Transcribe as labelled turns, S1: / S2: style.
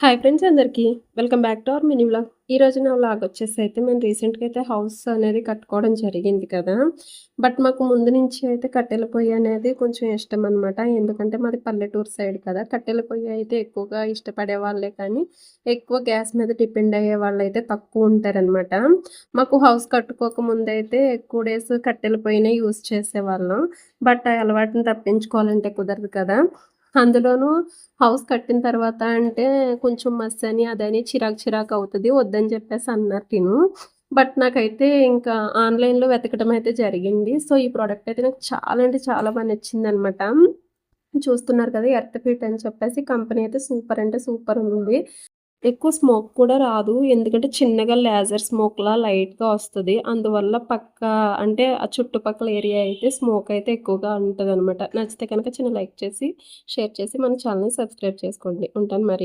S1: Hi friends అందరికీ welcome back to our mini vlog రోజు నా వ్లాగ్ వచ్చేసి అయితే మేము రీసెంట్గా అయితే హౌస్ అనేది కట్టుకోవడం జరిగింది కదా. బట్ మాకు ముందు నుంచి అయితే కట్టెల పొయ్యి అనేది కొంచెం ఇష్టం అనమాట ఎందుకంటే మాది పల్లెటూరు సైడ్ కదా. కట్టెల పొయ్యి అయితే ఎక్కువగా ఇష్టపడే వాళ్ళే కానీ ఎక్కువ గ్యాస్ మీద డిపెండ్ అయ్యే వాళ్ళు అయితే తక్కువ ఉంటారనమాట మాకు హౌస్ కట్టుకోక ముందు అయితే ఎక్కువ డేస్ కట్టెల పొయ్యినే యూస్ చేసేవాళ్ళం. బట్ ఆ అలవాటుని తప్పించుకోవాలంటే కుదరదు కదా. అందులోనూ హౌస్ కట్టిన తర్వాత అంటే కొంచెం మస్ అని అదని చిరాకు చిరాకు అవుతుంది వద్దని చెప్పేసి అన్నారు తిను బట్ నాకైతే ఇంకా ఆన్లైన్లో వెతకడం అయితే జరిగింది. సో ఈ ప్రోడక్ట్ అయితే నాకు చాలా అంటే చాలా బాగా నచ్చింది అనమాట చూస్తున్నారు కదా ఎర్త్ ఫిట్ అని చెప్పేసి కంపెనీ అయితే సూపర్ అంటే సూపర్ ఉంది. ఎక్కువ స్మోక్ కూడా రాదు. ఎందుకంటే చిన్నగా లేజర్ స్మోక్లా లైట్గా వస్తుంది. అందువల్ల పక్క అంటే ఆ చుట్టుపక్కల ఏరియా అయితే స్మోక్ అయితే ఎక్కువగా ఉంటుంది అనమాట నచ్చితే కనుక చిన్న లైక్ చేసి షేర్ చేసి మన ఛానల్ని సబ్స్క్రైబ్ చేసుకోండి. ఉంటాను మరి.